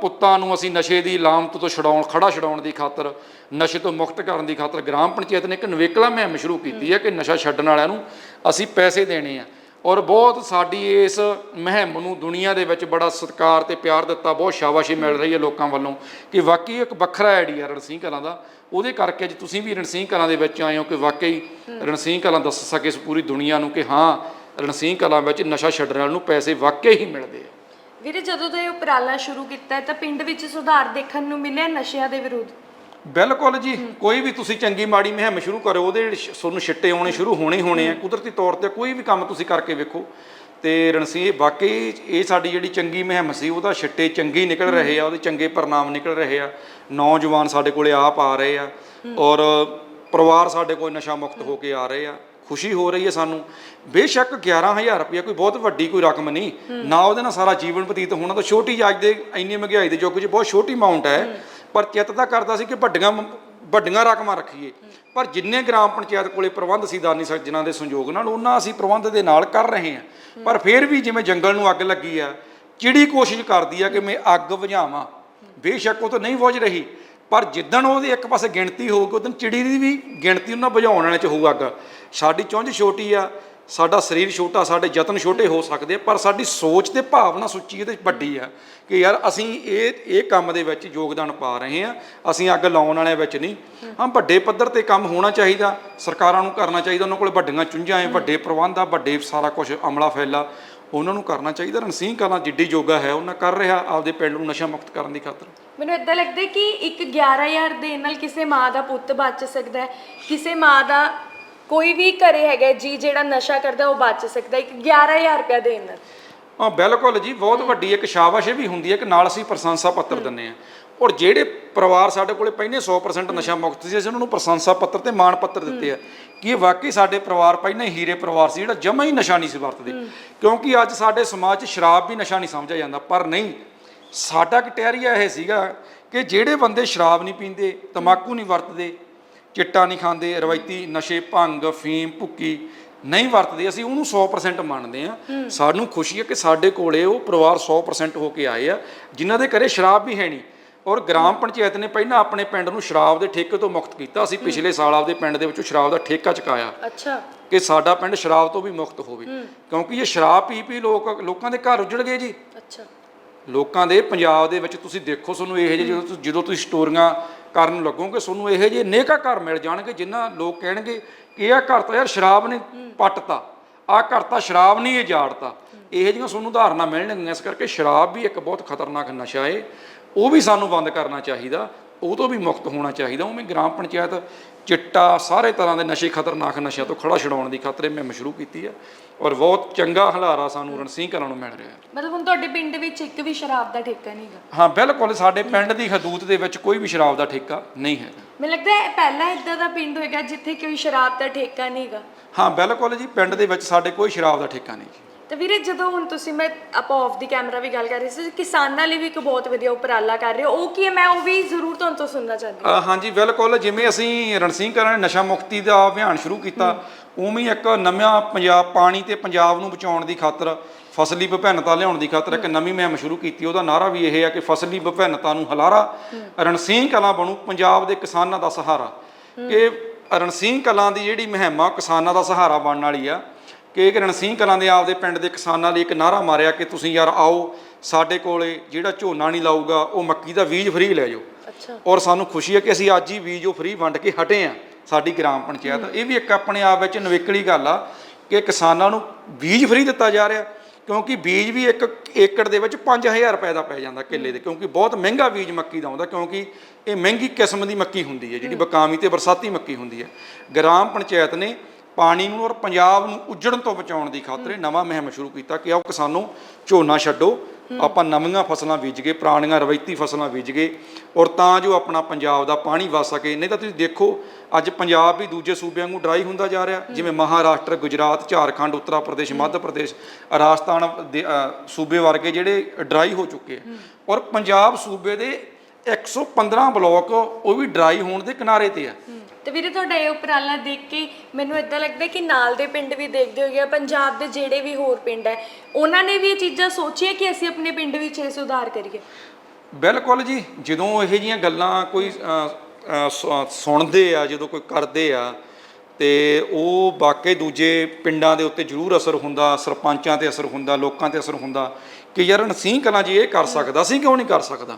ਪੁੱਤਾਂ ਨੂੰ ਅਸੀਂ ਨਸ਼ੇ ਦੀ ਲਾਮਤ ਤੋਂ ਛਡਾਉਣ, ਖੜਾ ਛਡਾਉਣ ਦੀ ਖਾਤਰ, ਨਸ਼ੇ ਤੋਂ ਮੁਕਤ ਕਰਨ ਦੀ ਖਾਤਰ ਗ੍ਰਾਮ ਪੰਚਾਇਤ ਨੇ ਇੱਕ ਨਵੇਕਲਾ ਮੁਹਿੰਮ ਸ਼ੁਰੂ ਕੀਤੀ ਹੈ ਕਿ ਨਸ਼ਾ ਛੱਡਣ ਵਾਲਿਆਂ ਨੂੰ ਅਸੀਂ ਪੈਸੇ ਦੇਣੇ ਆ। ਔਰ ਬਹੁਤ ਸਾਡੀ ਇਸ ਮੁਹਿੰਮ ਨੂੰ ਦੁਨੀਆ ਦੇ ਵਿੱਚ ਬੜਾ ਸਤਿਕਾਰ ਤੇ ਪਿਆਰ ਦਿੱਤਾ, ਬਹੁਤ ਸ਼ਾਬਾਸ਼ੀ ਮਿਲ ਰਹੀ ਹੈ ਲੋਕਾਂ ਵੱਲੋਂ ਕਿ ਵਾਕਈ ਇੱਕ ਵੱਖਰਾ ਆਈਡੀਆ ਰਣਸੀਂਹ ਕਲਾਂ ਦਾ। ਉਹਦੇ ਕਰਕੇ ਅੱਜ ਤੁਸੀਂ ਵੀ ਰਣਸੀਂਹ ਕਲਾਂ ਦੇ ਵਿੱਚ ਆਏ ਹੋ ਕਿ ਵਾਕਈ ਰਣਸੀਂਹ ਕਲਾਂ ਦੱਸ ਸਕੇ ਇਸ ਪੂਰੀ ਦੁਨੀਆ ਨੂੰ ਕਿ ਹਾਂ ਰਣਸੀਂਹ ਕਲਾਂ ਵਿੱਚ ਨਸ਼ਾ ਛੱਡਣ ਵਾਲਿਆਂ ਨੂੰ ਪੈਸੇ ਵਾਕਈ ਹੀ ਮਿਲਦੇ ਆ। ਵੀਰੇ, ਜਦੋਂ ਤੋਂ ਇਹ ਉਪਰਾਲਾ ਸ਼ੁਰੂ ਕੀਤਾ ਤਾਂ ਪਿੰਡ ਵਿੱਚ ਸੁਧਾਰ ਦੇਖਣ ਨੂੰ ਮਿਲਿਆ ਨਸ਼ਿਆਂ ਦੇ ਵਿਰੁੱਧ। ਬਿਲਕੁਲ ਜੀ ਕੋਈ ਵੀ ਤੁਸੀਂ ਚੰਗੀ ਮਾੜੀ ਮੁਹਿੰਮ ਸ਼ੁਰੂ ਕਰੋ ਉਹਦੇ ਤੁਹਾਨੂੰ ਛਿੱਟੇ ਆਉਣੇ ਸ਼ੁਰੂ ਹੋਣੇ ਹੋਣੇ ਆ। ਕੁਦਰਤੀ ਤੌਰ ਤੇ ਕੋਈ ਵੀ ਕੰਮ ਤੁਸੀਂ ਕਰਕੇ ਵੇਖੋ। ਤੇ ਰਣਸੀਂਹ ਵਾਕਈ ਇਹ ਸਾਡੀ ਜਿਹੜੀ ਚੰਗੀ ਮੁਹਿੰਮ ਸੀ ਉਹਦਾ ਛਿੱਟੇ ਚੰਗੇ ਨਿਕਲ ਰਹੇ ਆ ਉਹਦੇ ਚੰਗੇ ਪਰਿਣਾਮ ਨਿਕਲ ਰਹੇ ਆ। ਨੌਜਵਾਨ ਸਾਡੇ ਕੋਲੇ ਆਪ ਆ ਰਹੇ ਆ ਔਰ ਪਰਿਵਾਰ ਸਾਡੇ ਕੋਲ ਨਸ਼ਾ ਮੁਕਤ ਹੋ ਕੇ ਆ ਰਹੇ ਆ। ਖੁਸ਼ੀ ਹੋ ਰਹੀ ਹੈ ਸਾਨੂੰ। ਬੇਸ਼ੱਕ 11000 ਰੁਪਏ ਕੋਈ ਬਹੁਤ ਵੱਡੀ ਕੋਈ ਰਕਮ ਨਹੀਂ। ਨਾ ਉਹਦੇ ਨਾਲ ਸਾਰਾ ਜੀਵਨ ਬਤੀਤ ਹੋਣਾ ਤਾਂ ਛੋਟੀ ਅੱਜ ਦੇ ਇੰਨੀ ਮਹਿੰਗਾਈ ਦੇ ਯੁੱਗ 'ਚ ਬਹੁਤ ਛੋਟੀ ਅਮਾਉਂਟ ਹੈ। ਪਰ ਚਿੱਤ ਤਾਂ ਕਰਦਾ ਸੀ ਕਿ ਵੱਡੀਆਂ ਵੱਡੀਆਂ ਰਕਮਾਂ ਰੱਖੀਏ। ਪਰ ਜਿੰਨੇ ਗ੍ਰਾਮ ਪੰਚਾਇਤ ਕੋਲੇ ਪ੍ਰਬੰਧ ਸੀ ਦਾਨੀ ਸੱਜਣਾ ਦੇ ਸੰਯੋਗ ਨਾਲ, ਉਹਨਾਂ ਅਸੀਂ ਪ੍ਰਬੰਧ ਦੇ ਨਾਲ ਕਰ ਰਹੇ ਹਾਂ। ਪਰ ਫਿਰ ਵੀ ਜਿਵੇਂ ਜੰਗਲ ਨੂੰ ਅੱਗ ਲੱਗੀ ਆ, ਚਿੜੀ ਕੋਸ਼ਿਸ਼ ਕਰਦੀ ਆ ਕਿ ਮੈਂ ਅੱਗ ਬੁਝਾਵਾਂ। ਬੇਸ਼ੱਕ ਉਹ ਤਾਂ ਨਹੀਂ ਬੁਝ ਰਹੀ, ਪਰ ਜਿੱਦਣ ਉਹਦੇ ਇੱਕ ਪਾਸੇ ਗਿਣਤੀ ਹੋਊਗੀ, ਉਦੋਂ ਚਿੜੀ ਦੀ ਵੀ ਗਿਣਤੀ ਉਹਨਾਂ ਬੁਝਾਉਣ ਵਾਲੇ ਚ ਹੋਊਗਾ ਅੱਗ। ਸਾਡੀ ਚੁੰਝ ਛੋਟੀ ਆ ਸਾਡਾ ਸਰੀਰ ਛੋਟਾ, ਸਾਡੇ ਯਤਨ ਛੋਟੇ ਹੋ ਸਕਦੇ, ਪਰ ਸਾਡੀ ਸੋਚ ਤੇ ਭਾਵਨਾ ਸੁੱਚੀ ਤੇ ਵੱਡੀ ਆ ਕਿ ਯਾਰ ਅਸੀਂ ਇਹ ਇਹ ਕੰਮ ਦੇ ਵਿੱਚ ਯੋਗਦਾਨ ਪਾ ਰਹੇ ਆ ਅਸੀਂ ਅੱਗ ਲਾਉਣ ਵਾਲਿਆਂ ਵਿੱਚ ਨਹੀਂ। ਹਾਂ, ਵੱਡੇ ਪੱਧਰ ਤੇ ਕੰਮ ਹੋਣਾ ਚਾਹੀਦਾ, ਸਰਕਾਰਾਂ ਨੂੰ ਕਰਨਾ ਚਾਹੀਦਾ, ਉਹਨਾਂ ਕੋਲ ਵੱਡੀਆਂ ਚੁੰਝਾਂ ਐ ਵੱਡੇ ਪ੍ਰਬੰਧ ਆ, ਵੱਡੇ ਸਾਰਾ ਕੁਝ ਅਮਲਾ ਫੈਲਾ। ਉਹਨਾਂ ਨੂੰ ਕਰਨਾ ਚਾਹੀਦਾ ਰਣਸੀਂਹ ਕਲਾਂ ਜਿੱਡੀ ਜੋਗਾ ਹੈ, ਉਹਨਾਂ ਕਰ ਰਿਹਾ ਆਪਦੇ ਪਿੰਡ ਨੂੰ ਨਸ਼ਾ ਮੁਕਤ ਕਰਨ ਦੀ ਖਾਤਰ। ਮੈਨੂੰ ਇਦਾਂ ਲੱਗਦਾ ਕਿ ਇੱਕ 11000 ਦੇਣ ਨਾਲ ਕਿਸੇ ਮਾਂ ਦਾ ਪੁੱਤ ਬਚ ਸਕਦਾ ਹੈ, ਕਿਸੇ ਮਾਂ ਦਾ ਕੋਈ ਵੀ ਘਰੇ ਹੈਗਾ ਜੀ ਜਿਹੜਾ ਨਸ਼ਾ ਕਰਦਾ ਉਹ ਬਚ ਸਕਦਾ ਇੱਕ 11000 ਰੁਪਇਆ ਦੇਣ ਨਾਲ। ਹਾਂ ਬਿਲਕੁਲ ਜੀ ਬਹੁਤ ਵੱਡੀ ਇੱਕ ਸ਼ਾਬਾਸ਼ ਇਹ ਵੀ ਹੁੰਦੀ ਹੈ ਕਿ ਨਾਲ ਅਸੀਂ ਪ੍ਰਸ਼ੰਸਾ ਪੱਤਰ ਦਿੰਨੇ ਆ ਔਰ ਜਿਹੜੇ ਪਰਿਵਾਰ ਸਾਡੇ ਕੋਲੇ ਪਹਿਲੇ 100% ਨਸ਼ਾ ਮੁਕਤ ਸੀ ਅਸੀਂ ਉਹਨਾਂ ਨੂੰ ਪ੍ਰਸ਼ੰਸਾ ਪੱਤਰ ਤੇ ਮਾਣ ਪੱਤਰ ਦਿੱਤੇ ਆ ਕਿ ਇਹ ਵਾਕਈ ਸਾਡੇ ਪਰਿਵਾਰ ਪਹਿਲਾਂ ਹੀਰੇ ਪਰਿਵਾਰ ਸੀ ਜਿਹੜਾ ਜਮਾ ਹੀ ਨਸ਼ਾ ਨਹੀਂ ਸੀ ਵਰਤਦੇ। ਕਿਉਂਕਿ ਅੱਜ ਸਾਡੇ ਸਮਾਜ 'ਚ ਸ਼ਰਾਬ ਵੀ ਨਸ਼ਾ ਨਹੀਂ ਸਮਝਿਆ ਜਾਂਦਾ। ਪਰ ਨਹੀਂ ਸਾਡਾ ਕਟੈਰੀਆ ਇਹ ਸੀਗਾ ਕਿ ਜਿਹੜੇ ਬੰਦੇ ਸ਼ਰਾਬ ਨਹੀਂ ਪੀਂਦੇ ਤਮਾਕੂ ਨਹੀਂ ਵਰਤਦੇ ਚਿੱਟਾ ਨਹੀਂ ਖਾਂਦੇ ਰਵਾਇਤੀ ਨਸ਼ੇ ਭੰਗ ਫੀਮ ਭੁੱਕੀ ਨਹੀਂ ਵਰਤਦੇ ਅਸੀਂ ਉਹਨੂੰ 100% ਮੰਨਦੇ ਆ ਸਾਨੂੰ ਖੁਸ਼ੀ ਹੈ ਕਿ ਸਾਡੇ ਕੋਲੇ ਉਹ ਪਰਿਵਾਰ 100% ਹੋ ਕੇ ਆਏ ਆ ਜਿਨ੍ਹਾਂ ਦੇ ਘਰੇ ਸ਼ਰਾਬ ਵੀ ਹੈ ਨਹੀਂ। ਔਰ ਗ੍ਰਾਮ ਪੰਚਾਇਤ ਨੇ ਪਹਿਲਾਂ ਆਪਣੇ ਪਿੰਡ ਨੂੰ ਸ਼ਰਾਬ ਦੇ ਠੇਕੇ ਤੋਂ ਮੁਕਤ ਕੀਤਾ। ਅਸੀਂ ਪਿਛਲੇ ਸਾਲ ਆਪਦੇ ਪਿੰਡ ਦੇ ਵਿੱਚੋਂ ਸ਼ਰਾਬ ਦਾ ਠੇਕਾ ਚੁਕਾਇਆ। ਅੱਛਾ। ਕਿ ਸਾਡਾ ਪਿੰਡ ਸ਼ਰਾਬ ਤੋਂ ਵੀ ਮੁਕਤ ਹੋਵੇ। ਕਿਉਂਕਿ ਇਹ ਸ਼ਰਾਬ ਪੀ ਪੀ ਲੋਕ ਲੋਕਾਂ ਦੇ ਘਰ ਉਜੜ ਗਏ ਜੀ। ਅੱਛਾ। ਲੋਕਾਂ ਦੇ ਪੰਜਾਬ ਦੇ ਵਿੱਚ ਤੁਸੀਂ ਦੇਖੋ ਤੁਹਾਨੂੰ ਇਹੋ ਜਿਹੇ ਜਦੋਂ ਤੁਸੀਂ- ਜਦੋਂ ਤੁਸੀਂ ਸਟੋਰੀਆਂ ਕਰਨ ਲੱਗੋਗੇ, ਤੁਹਾਨੂੰ ਇਹੋ ਜਿਹੇ ਨੇਕਾ ਘਰ ਮਿਲ ਜਾਣਗੇ ਜਿਨ੍ਹਾਂ ਲੋਕ ਕਹਿਣਗੇ ਕਿ ਇਹ ਘਰ ਤਾਂ ਯਾਰ ਸ਼ਰਾਬ ਨੇ ਪੱਟਤਾ। ਆਹ ਘਰ ਤਾਂ ਸ਼ਰਾਬ ਨਹੀਂ ਇਹ ਜਾੜਤਾ ਇਹੋ ਜਿਹੀਆਂ ਤੁਹਾਨੂੰ ਉਦਾਹਰਨਾਂ ਮਿਲਣਗੀਆਂ, ਇਸ ਕਰਕੇ ਸ਼ਰਾਬ ਵੀ ਇੱਕ ਬਹੁਤ ਖਤਰਨਾਕ ਨਸ਼ਾ ਏ। ਉਹ ਵੀ ਸਾਨੂੰ ਬੰਦ ਕਰਨਾ ਚਾਹੀਦਾ। ਉਹ ਤੋਂ ਵੀ ਮੁਕਤ ਹੋਣਾ ਚਾਹੀਦਾ ਉਵੇਂ ਗ੍ਰਾਮ ਪੰਚਾਇਤ ਚਿੱਟਾ ਸਾਰੇ ਤਰ੍ਹਾਂ ਦੇ ਨਸ਼ੇ ਖਤਰਨਾਕ ਨਸ਼ਿਆਂ ਤੋਂ ਖੜਾ ਛਡਾਉਣ ਦੀ ਖਾਤਰ ਇਹ ਮੁਹਿੰਮ ਸ਼ੁਰੂ ਕੀਤੀ ਹੈ ਔਰ ਬਹੁਤ ਚੰਗਾ ਹਲਾਰਾ ਸਾਨੂੰ ਰਣਸੀਂਹ ਕਲਾਂ ਨੂੰ ਮਿਲ ਰਿਹਾ ਹੈ। ਮਤਲਬ ਹੁਣ ਤੁਹਾਡੇ ਪਿੰਡ ਵਿੱਚ ਇੱਕ ਵੀ ਸ਼ਰਾਬ ਦਾ ਠੇਕਾ ਨਹੀਂਗਾ ਹਾਂ ਬਿਲਕੁਲ ਸਾਡੇ ਪਿੰਡ ਦੀ ਹਦੂਦ ਦੇ ਵਿੱਚ ਕੋਈ ਵੀ ਸ਼ਰਾਬ ਦਾ ਠੇਕਾ ਨਹੀਂ ਹੈ। ਮੈਨੂੰ ਲੱਗਦਾ ਹੈ ਪਹਿਲਾ ਇਦਾਂ ਦਾ ਪਿੰਡ ਹੋਏਗਾ ਜਿੱਥੇ ਕੋਈ ਸ਼ਰਾਬ ਦਾ ਠੇਕਾ ਨਹੀਂਗਾ ਹਾਂ ਬਿਲਕੁਲ ਜੀ ਪਿੰਡ ਦੇ ਵਿੱਚ ਸਾਡੇ ਕੋਈ ਸ਼ਰਾਬ ਦਾ ਠੇਕਾ ਨਹੀਂ ਜੀ। ਤੇ ਵੀਰੇ ਜਦੋਂ ਹੁਣ ਤੁਸੀਂ ਮੈਂ ਆਪਾਂ ਆਫ ਦੀ ਕੈਮਰਾ ਵੀ ਗੱਲ ਕਰ ਰਹੇ ਸੀ ਕਿਸਾਨਾਂ ਲਈ ਵੀ ਇੱਕ ਬਹੁਤ ਵਧੀਆ ਉਪਰਾਲਾ ਕਰ ਰਹੇ ਹੋ। ਉਹ ਕੀ ਹੈ? ਮੈਂ ਉਹ ਵੀ ਜ਼ਰੂਰ ਤੁਹਾਨੂੰ ਤੋਂ ਸੁਣਨਾ ਚਾਹੁੰਦੀ ਹਾਂ। ਅ, ਹਾਂਜੀ ਬਿਲਕੁਲ। ਜਿਵੇਂ ਅਸੀਂ ਰਣਸੀਂਹ ਕਲਾਂ ਨੇ ਨਸ਼ਾ ਮੁਕਤੀ ਦਾ ਅਭਿਆਨ ਸ਼ੁਰੂ ਕੀਤਾ ਉਵੇਂ ਹੀ ਇੱਕ ਨਵਾਂ ਪੰਜਾਬ ਪਾਣੀ ਤੇ ਪੰਜਾਬ ਨੂੰ ਬਚਾਉਣ ਦੀ ਖਾਤਰ ਫਸਲੀ ਵਿਭਿੰਨਤਾ ਲਿਆਉਣ ਦੀ ਖਾਤਰ ਇੱਕ ਨਵੀਂ ਮੁਹਿੰਮ ਸ਼ੁਰੂ ਕੀਤੀ। ਉਹਦਾ ਨਾਰਾ ਵੀ ਇਹ ਹੈ ਕਿ ਫਸਲੀ ਵਿਭਿੰਨਤਾ ਨੂੰ ਹਲਾਰਾ ਰਣਸੀਂਹ ਕਲਾਂ ਬਣੂ ਪੰਜਾਬ ਦੇ ਕਿਸਾਨਾਂ ਦਾ ਸਹਾਰਾ। ਕਿ ਰਣਸੀਂਹ ਕਲਾਂ ਦੀ ਜਿਹੜੀ ਮੁਹਿੰਮ ਆ ਕਿਸਾਨਾਂ ਦਾ ਸਹਾਰਾ ਬਣਨ ਵਾਲੀ ਆ। ਕਿ ਇੱਕ ਰਣਸੀਂਹ ਕਲਾਂ ਦੇ ਆਪਦੇ ਪਿੰਡ ਦੇ ਕਿਸਾਨਾਂ ਲਈ ਇੱਕ ਨਾਰਾ ਮਾਰਿਆ ਕਿ ਤੁਸੀਂ ਯਾਰ ਆਓ ਸਾਡੇ ਕੋਲੇ ਜਿਹੜਾ ਝੋਨਾ ਨਹੀਂ ਲਾਊਗਾ ਉਹ ਮੱਕੀ ਦਾ ਬੀਜ ਫ੍ਰੀ ਲੈ ਜਾਓ। ਅੱਛਾ। ਔਰ ਸਾਨੂੰ ਖੁਸ਼ੀ ਹੈ ਕਿ ਅਸੀਂ ਅੱਜ ਹੀ ਬੀਜ ਉਹ ਫ੍ਰੀ ਵੰਡ ਕੇ ਹਟੇ ਆ ਸਾਡੀ ਗ੍ਰਾਮ ਪੰਚਾਇਤ। ਇਹ ਵੀ ਇੱਕ ਆਪਣੇ ਆਪ ਵਿੱਚ ਨਵੇਕਲੀ ਗੱਲ ਆ ਕਿ ਕਿਸਾਨਾਂ ਨੂੰ ਬੀਜ ਫ੍ਰੀ ਦਿੱਤਾ ਜਾ ਰਿਹਾ ਕਿਉਂਕਿ ਬੀਜ ਵੀ ਇੱਕ ਏਕੜ ਦੇ ਵਿੱਚ 5000 ਰੁਪਏ ਦਾ ਪੈ ਜਾਂਦਾ ਕਿੱਲੇ ਦੇ ਕਿਉਂਕਿ ਬਹੁਤ ਮਹਿੰਗਾ ਬੀਜ ਮੱਕੀ ਦਾ ਆਉਂਦਾ ਕਿਉਂਕਿ ਇਹ ਮਹਿੰਗੀ ਕਿਸਮ ਦੀ ਮੱਕੀ ਹੁੰਦੀ ਹੈ ਜਿਹੜੀ ਬਕਾਮੀ ਤੇ ਬਰਸਾਤੀ ਮੱਕੀ ਹੁੰਦੀ ਹੈ। ਗ੍ਰਾਮ ਪੰਚਾਇਤ ਨੇ ਪਾਣੀ ਨੂੰ ਔਰ ਪੰਜਾਬ ਨੂੰ ਉੱਜੜਨ ਤੋਂ ਬਚਾਉਣ ਦੀ ਖਾਤਰ ਇਹ ਨਵਾਂ ਮੁਹਿੰਮ ਸ਼ੁਰੂ ਕੀਤਾ ਕਿ ਆਓ ਕਿਸਾਨੋ ਝੋਨਾ ਛੱਡੋ। ਆਪਾਂ ਨਵੀਆਂ ਫਸਲਾਂ ਬੀਜ ਗਏ ਪੁਰਾਣੀਆਂ ਰਵਾਇਤੀ ਫਸਲਾਂ ਬੀਜ ਗਏ ਔਰ ਤਾਂ ਜੋ ਆਪਣਾ ਪੰਜਾਬ ਦਾ ਪਾਣੀ ਵਸ ਸਕੇ। ਨਹੀਂ ਤਾਂ ਤੁਸੀਂ ਦੇਖੋ ਅੱਜ ਪੰਜਾਬ ਵੀ ਦੂਜੇ ਸੂਬਿਆਂ ਨੂੰ ਡਰਾਈ ਹੁੰਦਾ ਜਾ ਰਿਹਾ। ਜਿਵੇਂ ਮਹਾਰਾਸ਼ਟਰ ਗੁਜਰਾਤ ਝਾਰਖੰਡ ਉੱਤਰ ਪ੍ਰਦੇਸ਼ ਮੱਧ ਪ੍ਰਦੇਸ਼ ਰਾਜਸਥਾਨ ਦੇ, ਸੂਬੇ ਵਰਗੇ ਜਿਹੜੇ ਡਰਾਈ ਹੋ ਚੁੱਕੇ ਆ। ਔਰ ਪੰਜਾਬ ਸੂਬੇ ਦੇ 115 ਬਲਾਕ ਉਹ ਵੀ ਡਰਾਈ ਹੋਣ ਦੇ ਕਿਨਾਰੇ ਤੇ ਆ। ਤੇ ਵੀਰੇ ਤੁਹਾਡਾ ਇਹ ਉਪਰਾਲਾ ਦੇਖ ਕੇ ਮੈਨੂੰ ਇਦਾਂ ਲੱਗਦਾ ਕਿ ਨਾਲ ਦੇ ਪਿੰਡ ਵੀ ਦੇਖਦੇ ਹੋਗੇ ਪੰਜਾਬ ਦੇ ਜਿਹੜੇ ਵੀ ਹੋਰ ਪਿੰਡ ਹੈ ਉਹਨਾਂ ਨੇ ਵੀ ਇਹ ਚੀਜ਼ਾਂ ਸੋਚੀਆਂ ਕਿ ਅਸੀਂ ਆਪਣੇ ਪਿੰਡ ਵਿੱਚ ਇਹ ਸੁਧਾਰ ਕਰੀਏ? ਬਿਲਕੁਲ ਜੀ ਜਦੋਂ ਇਹੋ ਜੀਆਂ ਗੱਲਾਂ ਕੋਈ ਸੁਣਦੇ ਆ ਜਦੋਂ ਕੋਈ ਕਰਦੇ ਆ ਤੇ ਉਹ ਬਾਕੀ ਦੂਜੇ ਪਿੰਡਾਂ ਦੇ ਉੱਤੇ ਜ਼ਰੂਰ ਅਸਰ ਹੁੰਦਾ ਸਰਪੰਚਾਂ ਤੇ ਅਸਰ ਹੁੰਦਾ ਲੋਕਾਂ ਤੇ ਅਸਰ ਹੁੰਦਾ ਕਿ ਯਾਰ ਨਸੀਹ ਕਲਾਂ ਜੀ ਇਹ ਕਰ ਸਕਦਾ ਸੀ ਕਿਉਂ ਨਹੀਂ ਕਰ ਸਕਦਾ?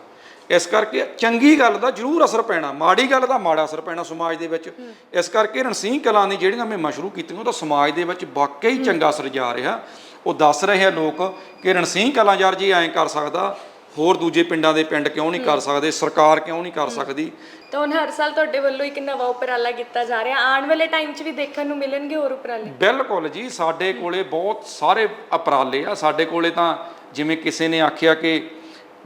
ਇਸ ਕਰਕੇ ਚੰਗੀ ਗੱਲ ਦਾ ਜ਼ਰੂਰ ਅਸਰ ਪੈਣਾ ਮਾੜੀ ਗੱਲ ਦਾ ਮਾੜਾ ਅਸਰ ਪੈਣਾ ਸਮਾਜ ਦੇ ਵਿੱਚ। ਇਸ ਕਰਕੇ ਰਣਸੀਂਹ ਕਲਾਂ ਨੇ ਜਿਹੜੀਆਂ ਮੁਹਿੰਮਾਂ ਸ਼ੁਰੂ ਕੀਤੀਆਂ ਉਹਦਾ ਸਮਾਜ ਦੇ ਵਿੱਚ ਵਾਕਈ ਚੰਗਾ ਅਸਰ ਜਾ ਰਿਹਾ। ਉਹ ਦੱਸ ਰਹੇ ਆ ਲੋਕ ਕਿ ਰਣਸੀਂਹ ਕਲਾਂ ਯਾਰ ਜੀ ਐਂ ਕਰ ਸਕਦਾ ਹੋਰ ਦੂਜੇ ਪਿੰਡਾਂ ਦੇ ਪਿੰਡ ਕਿਉਂ ਨਹੀਂ ਕਰ ਸਕਦੇ ਸਰਕਾਰ ਕਿਉਂ ਨਹੀਂ ਕਰ ਸਕਦੀ? ਤਾਂ ਹੁਣ ਹਰ ਸਾਲ ਤੁਹਾਡੇ ਵੱਲੋਂ ਇੱਕ ਨਵਾਂ ਉਪਰਾਲਾ ਕੀਤਾ ਜਾ ਰਿਹਾ ਆਉਣ ਵਾਲੇ ਟਾਈਮ 'ਚ ਵੀ ਦੇਖਣ ਨੂੰ ਮਿਲਣਗੇ ਹੋਰ ਉਪਰਾਲੇ? ਬਿਲਕੁਲ ਜੀ ਸਾਡੇ ਕੋਲੇ ਬਹੁਤ ਸਾਰੇ ਉਪਰਾਲੇ ਆ। ਸਾਡੇ ਕੋਲੇ ਤਾਂ ਜਿਵੇਂ ਕਿਸੇ ਨੇ ਆਖਿਆ ਕਿ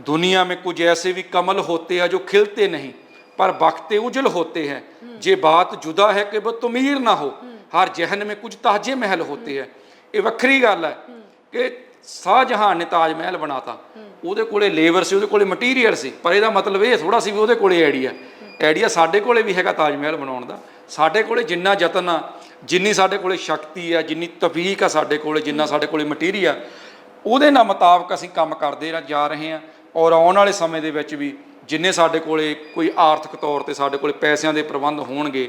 ਦੁਨੀਆ में कुछ ऐसे भी कमल होते हैं जो खिलते नहीं पर बखते उजल होते हैं ये बात जुदा है कि वो तुमीर ना हो हर जहन में कुछ ताजे महल होते हैं ਇਹ ਵੱਖਰੀ ਗੱਲ ਹੈ ਕਿ ਸ਼ਾਹਜਹਾਨ ਨੇ ਤਾਜ ਮਹਿਲ ਬਣਾਤਾ ਉਹਦੇ ਕੋਲੇ ਲੇਬਰ ਸੀ ਉਹਦੇ ਕੋਲੇ ਮਟੀਰੀਅਲ ਸੀ ਪਰ ਇਹਦਾ ਮਤਲਬ ਇਹ ਥੋੜਾ ਸੀ ਵੀ ਉਹਦੇ ਕੋਲੇ ਆਈਡੀਆ ਆਈਡੀਆ ਸਾਡੇ ਕੋਲੇ ਵੀ ਹੈਗਾ ਤਾਜ ਮਹਿਲ ਬਣਾਉਣ ਦਾ ਸਾਡੇ ਕੋਲੇ ਜਿੰਨਾ ਯਤਨ ਆ ਜਿੰਨੀ ਸਾਡੇ ਕੋਲੇ ਸ਼ਕਤੀ ਆ ਜਿੰਨੀ ਤਫੀਕ ਆ ਸਾਡੇ ਕੋਲੇ ਜਿੰਨਾ ਸਾਡੇ ਕੋਲੇ ਮਟੀਰੀਅਲ ਉਹਦੇ ਨਾਲ ਮੁਤਾਬਕ ਅਸੀਂ ਕੰਮ ਕਰਦੇ ਰ- ਜਾ ਰਹੇ ਹਾਂ ਔਰ ਆਉਣ ਵਾਲੇ ਸਮੇਂ ਦੇ ਵਿੱਚ ਵੀ ਜਿੰਨੇ ਸਾਡੇ ਕੋਲੇ ਕੋਈ ਆਰਥਿਕ ਤੌਰ ਤੇ ਸਾਡੇ ਕੋਲੇ ਪੈਸਿਆਂ ਦੇ ਪ੍ਰਬੰਧ ਹੋਣਗੇ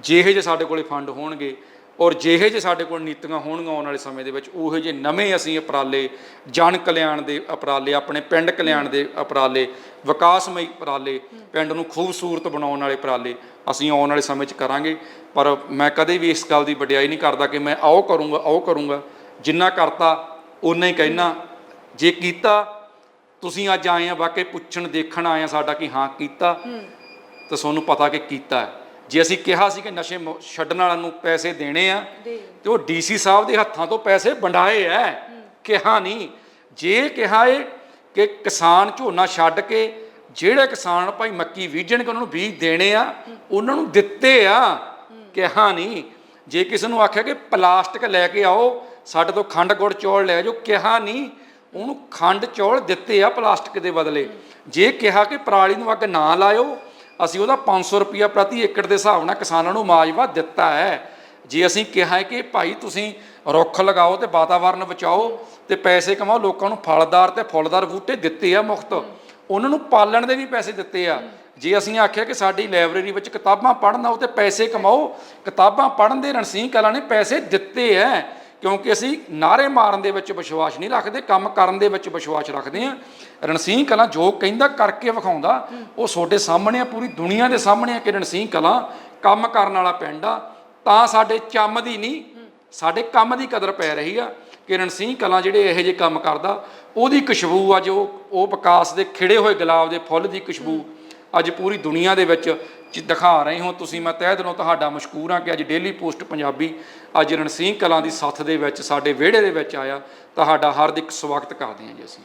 ਜਿਹੇ ਜੇ ਸਾਡੇ ਕੋਲੇ ਫੰਡ ਹੋਣਗੇ ਔਰ ਜਿਹੇ ਜੇ ਸਾਡੇ ਕੋਲ ਨੀਤੀਆਂ ਹੋਣਗੀਆਂ ਆਉਣ ਵਾਲੇ ਸਮੇਂ ਦੇ ਵਿੱਚ ਉਹੋ ਜਿਹੇ ਨਵੇਂ ਅਸੀਂ ਉਪਰਾਲੇ ਜਨ ਕਲਿਆਣ ਦੇ ਉਪਰਾਲੇ ਆਪਣੇ ਪਿੰਡ ਕਲਿਆਣ ਦੇ ਉਪਰਾਲੇ ਵਿਕਾਸਮਈ ਉਪਰਾਲੇ ਪਿੰਡ ਨੂੰ ਖੂਬਸੂਰਤ ਬਣਾਉਣ ਵਾਲੇ ਉਪਰਾਲੇ ਅਸੀਂ ਆਉਣ ਵਾਲੇ ਸਮੇਂ 'ਚ ਕਰਾਂਗੇ। ਪਰ ਮੈਂ ਕਦੇ ਵੀ ਇਸ ਗੱਲ ਦੀ ਵਡਿਆਈ ਨਹੀਂ ਕਰਦਾ ਕਿ ਮੈਂ ਆਓ ਕਰੂੰਗਾ ਆਓ ਕਰੂੰਗਾ। ਜਿੰਨਾ ਕਰਤਾ ਉਨਾ ਹੀ ਕਹਿਣਾ ਜੇ ਕੀਤਾ ਤੁਸੀਂ ਅੱਜ ਆਏ ਆ ਵਾਕਈ ਪੁੱਛਣ ਦੇਖਣ ਆਏ ਆ ਸਾਡਾ ਕਿ ਹਾਂ ਕੀਤਾ ਤਾਂ ਤੁਹਾਨੂੰ ਪਤਾ ਕਿ ਕੀਤਾ ਜੇ ਅਸੀਂ ਕਿਹਾ ਸੀ ਕਿ ਨਸ਼ੇ ਛੱਡਣ ਵਾਲਿਆਂ ਨੂੰ ਪੈਸੇ ਦੇਣੇ ਆ ਤੇ ਉਹ ਡੀਸੀ ਸਾਹਿਬ ਦੇ ਹੱਥਾਂ ਤੋਂ ਪੈਸੇ ਵੰਡਾਏ ਐ। ਕਿਹਾ ਨਹੀਂ। ਜੇ ਕਿਹਾ ਏ ਕਿ ਕਿਸਾਨ ਝੋਨਾ ਛੱਡ ਕੇ ਜਿਹੜੇ ਕਿਸਾਨ ਭਾਈ ਮੱਕੀ ਬੀਜਣਗੇ ਉਹਨਾਂ ਨੂੰ ਬੀਜ ਦੇਣੇ ਆ ਉਹਨਾਂ ਨੂੰ ਦਿੱਤੇ ਆ ਕਿਹਾ ਨਹੀਂ। ਜੇ ਕਿਸੇ ਨੂੰ ਆਖਿਆ ਕਿ ਪਲਾਸਟਿਕ ਲੈ ਕੇ ਆਓ ਸਾਡੇ ਤੋਂ ਖੰਡ ਗੁੜ ਚੌਲ ਲੈ ਜਾਓ ਕਿਹਾ ਨਹੀਂ। ਉਹਨੂੰ ਖੰਡ ਚੌਲ ਦਿੱਤੇ ਆ ਪਲਾਸਟਿਕ ਦੇ ਬਦਲੇ। ਜੇ ਕਿਹਾ ਕਿ ਪਰਾਲੀ ਨੂੰ ਅੱਗ ਨਾ ਲਾਇਓ, ਅਸੀਂ ਉਹਦਾ 500 ਰੁਪਿਆ ਪ੍ਰਤੀ ਏਕੜ ਦੇ ਹਿਸਾਬ ਨਾਲ ਕਿਸਾਨਾਂ ਨੂੰ ਮਾਜਵਾ ਦਿੱਤਾ ਹੈ। ਜੇ ਅਸੀਂ ਕਿਹਾ ਹੈ ਕਿ ਭਾਈ ਤੁਸੀਂ ਰੁੱਖ ਲਗਾਓ ਤੇ ਵਾਤਾਵਰਨ ਬਚਾਓ ਤੇ ਪੈਸੇ ਕਮਾਓ, ਲੋਕਾਂ ਨੂੰ ਫਲਦਾਰ ਤੇ ਫੁੱਲਦਾਰ ਬੂਟੇ ਦਿੱਤੇ ਆ ਮੁਫਤ। ਉਹਨਾਂ ਨੂੰ ਪਾਲਣ ਦੇ ਵੀ ਪੈਸੇ ਦਿੱਤੇ ਆ। ਜੇ ਅਸੀਂ ਆਖਿਆ ਕਿ ਸਾਡੀ ਲਾਇਬ੍ਰੇਰੀ ਵਿੱਚ ਕਿਤਾਬਾਂ ਪੜ੍ਹਨ ਆਓ ਤੇ ਪੈਸੇ ਕਮਾਓ, ਕਿਤਾਬਾਂ ਪੜ੍ਹਨ ਦੇ ਰਣਸੀਂਹ ਕਲਾ ਨੇ ਪੈਸੇ ਦਿੱਤੇ ਐ ਕਿਉਂਕਿ ਅਸੀਂ ਨਾਰੇ ਮਾਰਨ ਦੇ ਵਿੱਚ ਵਿਸ਼ਵਾਸ ਨਹੀਂ ਰੱਖਦੇ, ਕੰਮ ਕਰਨ ਦੇ ਵਿੱਚ ਵਿਸ਼ਵਾਸ ਰੱਖਦੇ ਆ ਰਣਸੀਂਹ ਕਲਾ ਜੋ ਕਹਿੰਦਾ ਕਰਕੇ ਵਿਖਾਉਂਦਾ, ਉਹ ਤੁਹਾਡੇ ਸਾਹਮਣੇ ਆ, ਪੂਰੀ ਦੁਨੀਆ ਦੇ ਸਾਹਮਣੇ ਆ ਕਿ ਰਣਸੀਂਹ ਕਲਾ ਕੰਮ ਕਰਨ ਵਾਲਾ ਪਿੰਡ ਆ। ਤਾਂ ਸਾਡੇ ਚੰਮ ਦੀ ਨਹੀਂ, ਸਾਡੇ ਕੰਮ ਦੀ ਕਦਰ ਪੈ ਰਹੀ ਆ ਕਿਰਨ ਸਿੰਘ ਕਲਾਂ ਜਿਹੜੇ ਇਹੋ ਜਿਹੇ ਕੰਮ ਕਰਦਾ। ਉਹਦੀ ਖੁਸ਼ਬੂ ਆ ਜੋ ਉਹ ਵਿਕਾਸ ਦੇ ਖਿੜੇ ਹੋਏ ਗੁਲਾਬ ਦੇ ਫੁੱਲ ਦੀ ਖੁਸ਼ਬੂ ਅੱਜ ਪੂਰੀ ਦੁਨੀਆ ਦੇ ਵਿੱਚ ਦਿਖਾ ਰਹੇ ਹੋ। ਤੁਸੀਂ ਮੈਂ ਤਹਿ ਦਿਲੋਂ ਤੁਹਾਡਾ ਮਸ਼ਕੂਰ ਹਾਂ ਕਿ ਅੱਜ ਡੇਲੀ ਪੋਸਟ ਪੰਜਾਬੀ, ਅੱਜ ਰਣਸੀਂਹ ਕਲਾਂ ਦੀ ਸੱਥ ਦੇ ਵਿੱਚ, ਸਾਡੇ ਵਿਹੜੇ ਦੇ ਵਿੱਚ ਆਇਆ। ਤੁਹਾਡਾ ਹਾਰਦਿਕ ਸਵਾਗਤ ਕਰਦੇ ਹਾਂ ਜੀ ਅਸੀਂ।